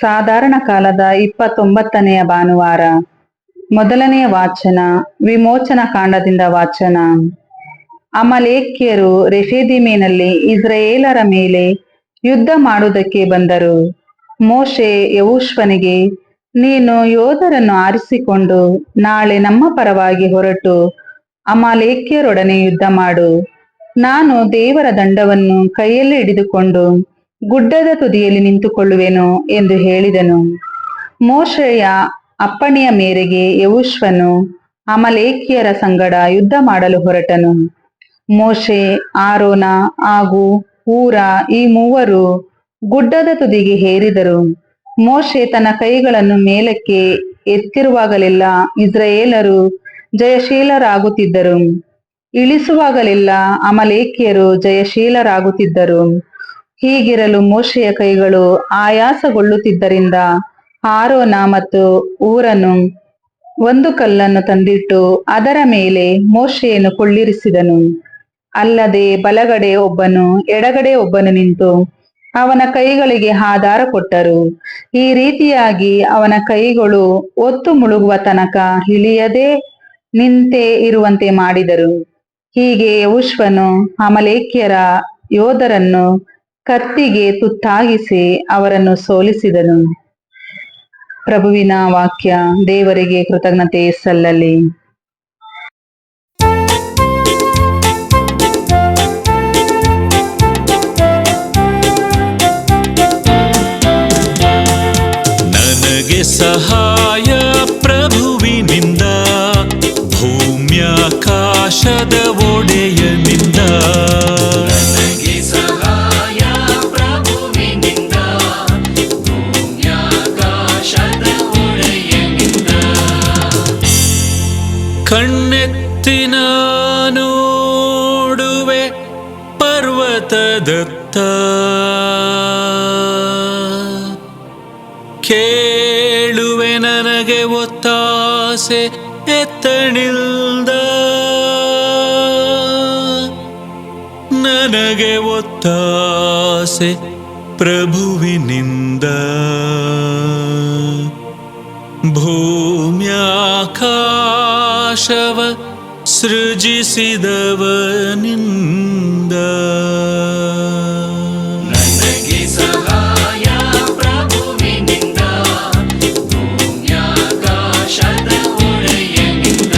ಸಾಧಾರಣ ಕಾಲದ ಇಪ್ಪತ್ತೊಂಬತ್ತನೆಯ ಭಾನುವಾರ. ಮೊದಲನೆಯ ವಾಚನ, ವಿಮೋಚನ ಕಾಂಡದಿಂದ ವಾಚನ. ಅಮಲೇಖ್ಯರು ರೆಫೇದಿಮೇನಲ್ಲಿ ಇಸ್ರಾಯೇಲರ ಮೇಲೆ ಯುದ್ಧ ಮಾಡುವುದಕ್ಕೆ ಬಂದರು. ಮೋಶೆ ಯವುಶ್ವನಿಗೆ ನೀನು ಯೋಧರನ್ನು ಆರಿಸಿಕೊಂಡು ನಾಳೆ ನಮ್ಮ ಪರವಾಗಿ ಹೊರಟು ಅಮಲೇಖ್ಯರೊಡನೆ ಯುದ್ಧ ಮಾಡು. ನಾನು ದೇವರ ದಂಡವನ್ನು ಕೈಯಲ್ಲಿ ಹಿಡಿದುಕೊಂಡು ಗುಡ್ಡದ ತುದಿಯಲ್ಲಿ ನಿಂತುಕೊಳ್ಳುವೆನು ಎಂದು ಹೇಳಿದನು. ಮೋಶೆಯ ಅಪ್ಪಣೆಯ ಮೇರೆಗೆ ಯವುಶ್ವನು ಅಮಲೇಕಿಯರ ಸಂಗಡ ಯುದ್ಧ ಮಾಡಲು ಹೊರಟನು. ಮೋಶೆ, ಆರೋನ ಹಾಗೂ ಊರ ಈ ಮೂವರು ಗುಡ್ಡದ ತುದಿಗೆ ಹೇರಿದರು. ಮೋಶೆ ತನ್ನ ಕೈಗಳನ್ನು ಮೇಲಕ್ಕೆ ಎತ್ತಿರುವಾಗಲೆಲ್ಲ ಇಸ್ರಾಯೇಲರು ಜಯಶೀಲರಾಗುತ್ತಿದ್ದರು. ಇಳಿಸುವಾಗಲೆಲ್ಲ ಅಮಲೇಕಿಯರು ಜಯಶೀಲರಾಗುತ್ತಿದ್ದರು. ಹೀಗಿರಲು ಮೋಶೆಯ ಕೈಗಳು ಆಯಾಸಗೊಳ್ಳುತ್ತಿದ್ದರಿಂದ ಆರೋನ ಮತ್ತು ಊರನು ಒಂದು ಕಲ್ಲನ್ನು ತಂದಿಟ್ಟು ಅದರ ಮೇಲೆ ಮೋಶೆಯನ್ನು ಕೊಳ್ಳಿರಿಸಿದನು. ಅಲ್ಲದೆ ಬಲಗಡೆ ಒಬ್ಬನು ಎಡಗಡೆ ಒಬ್ಬನು ನಿಂತು ಅವನ ಕೈಗಳಿಗೆ ಆಧಾರ ಕೊಟ್ಟರು. ಈ ರೀತಿಯಾಗಿ ಅವನ ಕೈಗಳು ಒತ್ತು ಮುಳುಗುವ ತನಕ ಇಳಿಯದೆ ನಿಂತೇ ಇರುವಂತೆ ಮಾಡಿದರು. ಹೀಗೆ ಯೌಶ್ವನು ಅಮಲೇಖ್ಯರ ಯೋಧರನ್ನು ಕತ್ತಿಗೆ ತುತ್ತಾಗಿಸಿ ಅವರನ್ನು ಸೋಲಿಸಿದನು. ಪ್ರಭುವಿನ ವಾಕ್ಯ ದೇವರಿಗೆ ಕೃತಜ್ಞತೆ ಸಲ್ಲಲಿ. ನನಗೆ ಕಣ್ಣೆತ್ತಿ ನೋಡುವೆ ಪರ್ವತದತ್ತ. ಕೇಳುವೆ ನನಗೆ ಒತ್ತಾಸೆ ಎತ್ತಣಿಲ್ದ. ನನಗೆ ಒತ್ತಾಸೆ ಪ್ರಭುವಿನಿಂದ. ಭೂಮ್ಯಾಕಾಶವ ಸೃಜಿಸಿದವನಿಂದ ನನಗೆ ಸಹಾಯ ಪ್ರಭುವಿನಿಂದ ಭೂಮ್ಯಾಕಾಶದ ಒಡೆಯನಿಂದ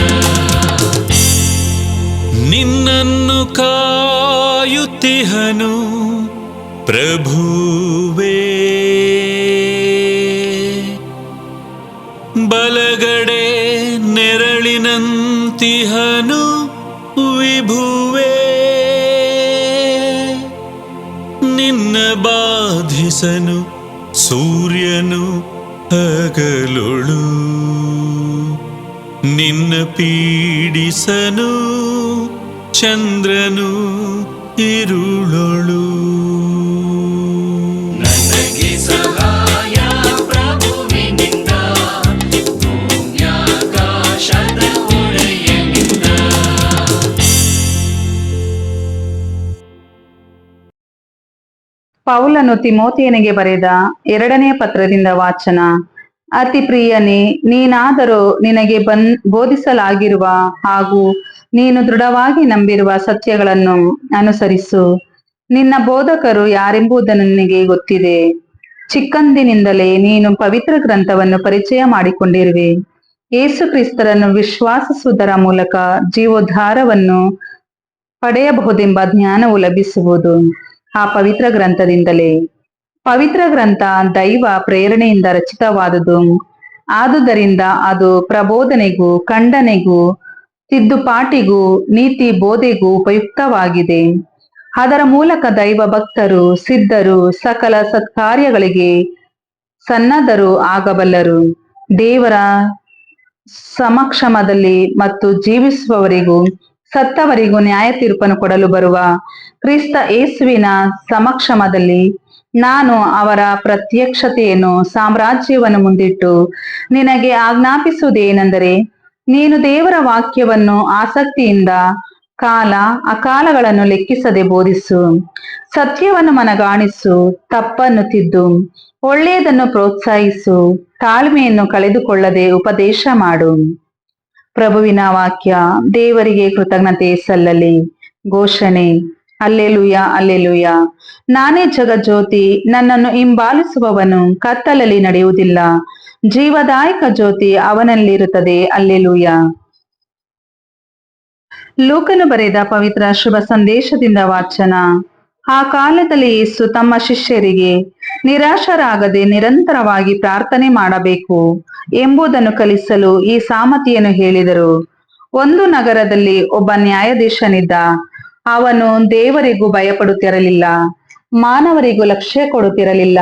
ನಿನ್ನನ್ನು ಕಾಯುತ್ತಿಹನು ಪ್ರಭುವೇ ನೆರಳಿನಂತಿಹನು ವಿಭುವೇ ನಿನ್ನ ಬಾಧಿಸನು ಸೂರ್ಯನು ಹಗಲೊಳು ನಿನ್ನ ಪೀಡಿಸನು ಚಂದ್ರನು ಇರುಳೊಳು ಪೌಲನು ತಿಮೋತಿಯನಿಗೆ ಬರೆದ ಎರಡನೇ ಪತ್ರದಿಂದ ವಾಚನ, ಅತಿ ಪ್ರಿಯನೇ, ನೀನಾದರೂ ನಿನಗೆ ಬನ್, ಬೋಧಿಸಲಾಗಿರುವ ಹಾಗೂ ನೀನು ದೃಢವಾಗಿ ನಂಬಿರುವ ಸತ್ಯಗಳನ್ನು ಅನುಸರಿಸು. ನಿನ್ನ ಬೋಧಕರು ಯಾರೆಂಬುದನ್ನು ನಿನಗೆ ಗೊತ್ತಿದೆ. ಚಿಕ್ಕಂದಿನಿಂದಲೇ ನೀನು ಪವಿತ್ರ ಗ್ರಂಥವನ್ನು ಪರಿಚಯ ಮಾಡಿಕೊಂಡಿರುವೆ. ಯೇಸು ಕ್ರಿಸ್ತರನ್ನು ವಿಶ್ವಾಸಿಸುವುದರ ಮೂಲಕ ಜೀವೋದ್ಧಾರವನ್ನು ಪಡೆಯಬಹುದೆಂಬ ಜ್ಞಾನವು ಲಭಿಸುವುದು. ಆ ಪವಿತ್ರ ಗ್ರಂಥದಿಂದಲೇ. ಪವಿತ್ರ ಗ್ರಂಥ ದೈವ ಪ್ರೇರಣೆಯಿಂದ ರಚಿತವಾದುದು. ಆದುದರಿಂದ ಅದು ಪ್ರಬೋಧನೆಗೂ, ಖಂಡನೆಗೂ, ತಿದ್ದುಪಾಟಿಗೂ, ನೀತಿ ಬೋಧೆಗೂ ಉಪಯುಕ್ತವಾಗಿದೆ. ಅದರ ಮೂಲಕ ದೈವ ಭಕ್ತರು, ಸಿದ್ಧರು, ಸಕಲ ಸತ್ಕಾರ್ಯಗಳಿಗೆ ಸನ್ನದ್ಧರು ಆಗಬಲ್ಲರು. ದೇವರ ಸಮಕ್ಷಮದಲ್ಲಿ ಮತ್ತು ಜೀವಿಸುವವರಿಗೂ ಸತ್ತವರಿಗೂ ನ್ಯಾಯ ತೀರ್ಪನ್ನು ಕೊಡಲು ಬರುವ ಕ್ರಿಸ್ತ ಯೇಸುವಿನ ಸಮಕ್ಷಮದಲ್ಲಿ ನಾನು ಅವರ ಪ್ರತ್ಯಕ್ಷತೆಯನ್ನು ಸಾಮ್ರಾಜ್ಯವನ್ನು ಮುಂದಿಟ್ಟು ನಿನಗೆ ಆಜ್ಞಾಪಿಸುವುದೇನೆಂದರೆ, ನೀನು ದೇವರ ವಾಕ್ಯವನ್ನು ಆಸಕ್ತಿಯಿಂದ ಕಾಲ ಅಕಾಲಗಳನ್ನು ಲೆಕ್ಕಿಸದೆ ಬೋಧಿಸು, ಸತ್ಯವನ್ನು ಮನಗಾಣಿಸು, ತಪ್ಪನ್ನು ತಿದ್ದು, ಒಳ್ಳೆಯದನ್ನು ಪ್ರೋತ್ಸಾಹಿಸು, ತಾಳ್ಮೆಯನ್ನು ಕಳೆದುಕೊಳ್ಳದೆ ಉಪದೇಶ ಮಾಡು. ಪ್ರಭುವಿನ ವಾಕ್ಯ, ದೇವರಿಗೆ ಕೃತಜ್ಞತೆ ಸಲ್ಲಲಿ. ಘೋಷಣೆ ಅಲ್ಲೆಲುಯ ಅಲ್ಲೆಲುಯ ನಾನೇ ಜಗಜ್ಯೋತಿ, ನನ್ನನ್ನು ಹಿಂಬಾಲಿಸುವವನು ಕತ್ತಲಲ್ಲಿ ನಡೆಯುವುದಿಲ್ಲ. ಜೀವದಾಯಕ ಜ್ಯೋತಿ ಅವನಲ್ಲಿರುತ್ತದೆ ಅಲ್ಲೆಲುಯ ಲೋಕನು ಬರೆದ ಪವಿತ್ರ ಶುಭ ಸಂದೇಶದಿಂದ ವಾಚನ. ಆ ಕಾಲದಲ್ಲಿ ಯೇಸು ತಮ್ಮ ಶಿಷ್ಯರಿಗೆ, ನಿರಾಶರಾಗದೆ ನಿರಂತರವಾಗಿ ಪ್ರಾರ್ಥನೆ ಮಾಡಬೇಕು ಎಂಬುದನ್ನು ಕಲಿಸಲು ಈ ಸಾಮತಿಯನ್ನು ಹೇಳಿದರು. ಒಂದು ನಗರದಲ್ಲಿ ಒಬ್ಬ ನ್ಯಾಯಾಧೀಶನಿದ್ದ, ಅವನು ದೇವರಿಗೂ ಭಯಪಡುತ್ತಿರಲಿಲ್ಲ, ಮಾನವರಿಗೂ ಲಕ್ಷ್ಯ ಕೊಡುತ್ತಿರಲಿಲ್ಲ,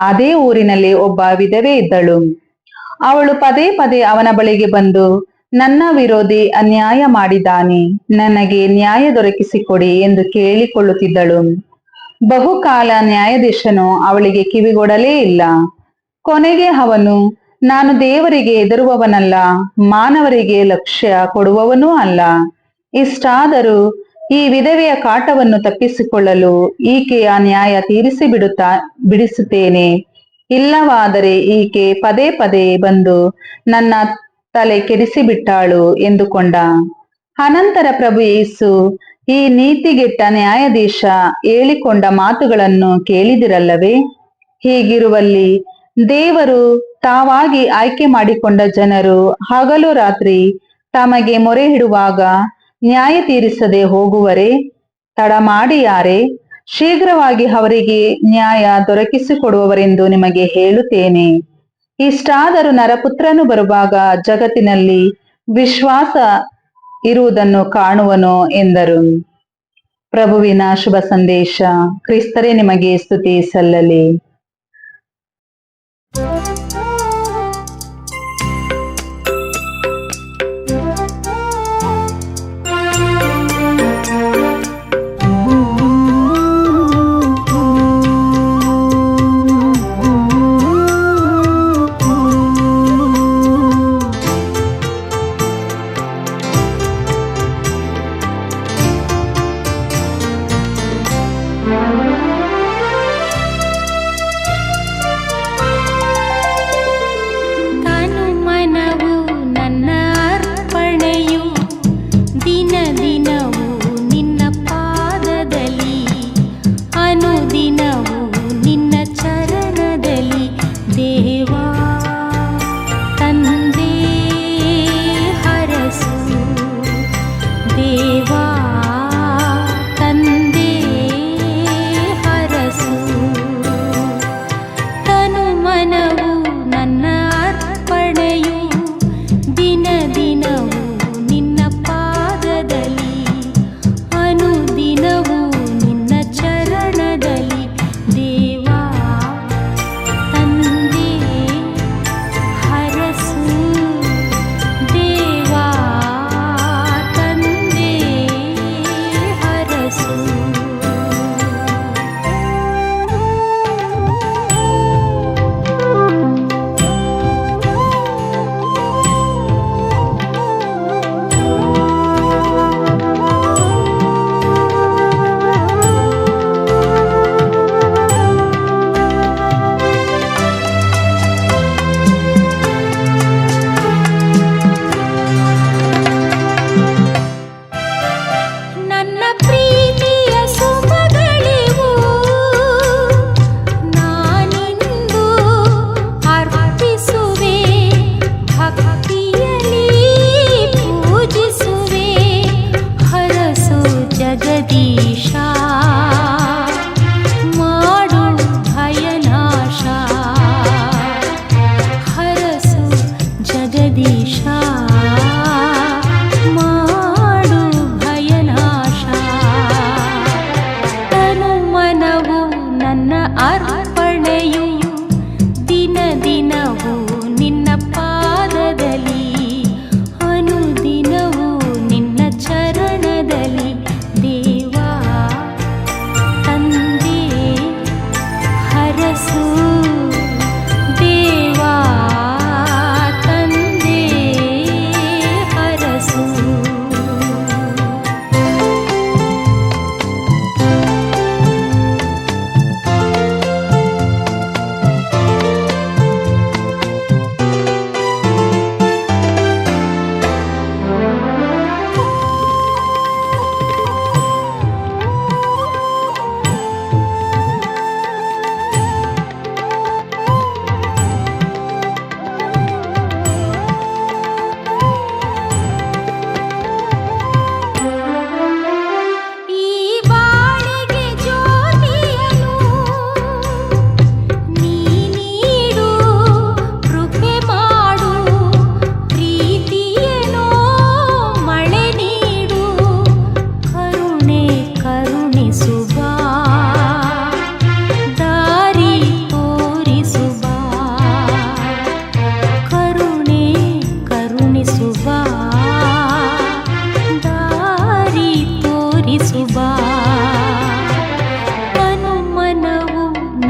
ಅದೇ ಊರಿನಲ್ಲಿ ಒಬ್ಬ ವಿಧವೆ ಇದ್ದಳು. ಅವಳು ಪದೇ ಪದೇ ಅವನ ಬಳಿಗೆ ಬಂದು ನನ್ನ ವಿರೋಧಿ ಅನ್ಯಾಯ ಮಾಡಿದ್ದಾನೆ. ನನಗೆ ನ್ಯಾಯ ದೊರಕಿಸಿಕೊಡಿ ಎಂದು ಕೇಳಿಕೊಳ್ಳುತ್ತಿದ್ದಳು. ಬಹುಕಾಲ ನ್ಯಾಯಾಧೀಶನು ಅವಳಿಗೆ ಕಿವಿಗೊಡಲೇ ಇಲ್ಲ. ಕೊನೆಗೆ ಅವನು, ನಾನು ದೇವರಿಗೆ ಎದುರುವವನಲ್ಲ ಮಾನವರಿಗೆ ಲಕ್ಷ್ಯ ಕೊಡುವವನೂ ಅಲ್ಲ. ಇಷ್ಟಾದರೂ ಈ ವಿಧವೆಯ ಕಾಟವನ್ನು ತಪ್ಪಿಸಿಕೊಳ್ಳಲು ಈಕೆಯ ನ್ಯಾಯ ತೀರಿಸಿ ಬಿಡುತ್ತಾ, ಬಿಡಿಸುತ್ತೇನೆ. ಇಲ್ಲವಾದರೆ ಈಕೆ ಪದೇ ಪದೇ ಬಂದು ನನ್ನ ತಲೆ ಕೆಡಿಸಿಬಿಟ್ಟಾಳು ಎಂದುಕೊಂಡ. ಅನಂತರ ಪ್ರಭು ಯೇಸು, ಈ ನೀತಿಗೆಟ್ಟ ನ್ಯಾಯಾಧೀಶ ಹೇಳಿಕೊಂಡ ಮಾತುಗಳನ್ನು ಕೇಳಿದಿರಲ್ಲವೇ? ಹೀಗಿರುವಲ್ಲಿ ದೇವರು ತಾವಾಗಿ ಆಯ್ಕೆ ಮಾಡಿಕೊಂಡ ಜನರು ಹಗಲು ರಾತ್ರಿ ತಮಗೆ ಮೊರೆ ಹಿಡುವಾಗ ನ್ಯಾಯ ತೀರಿಸದೆ ಹೋಗುವರೆ? ತಡ ಮಾಡಿ ಯಾರೇ? ಶೀಘ್ರವಾಗಿ ಅವರಿಗೆ ನ್ಯಾಯ ದೊರಕಿಸಿಕೊಡುವವರೆಂದು ನಿಮಗೆ ಹೇಳುತ್ತೇನೆ. ಇಷ್ಟಾದರೂ ನರಪುತ್ರನು ಬರುವಾಗ ಜಗತ್ತಿನಲ್ಲಿ ವಿಶ್ವಾಸ ಇರುವುದನ್ನು ಕಾಣುವನು ಎಂದರು. ಪ್ರಭುವಿನ ಶುಭ ಸಂದೇಶ, ಕ್ರಿಸ್ತರೇ ನಿಮಗೆ ಸ್ತುತಿ ಸಲ್ಲಲಿ.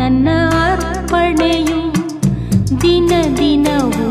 ನನ್ನ ಅರ್ಪಣೆಯು ದಿನ ದಿನವೂ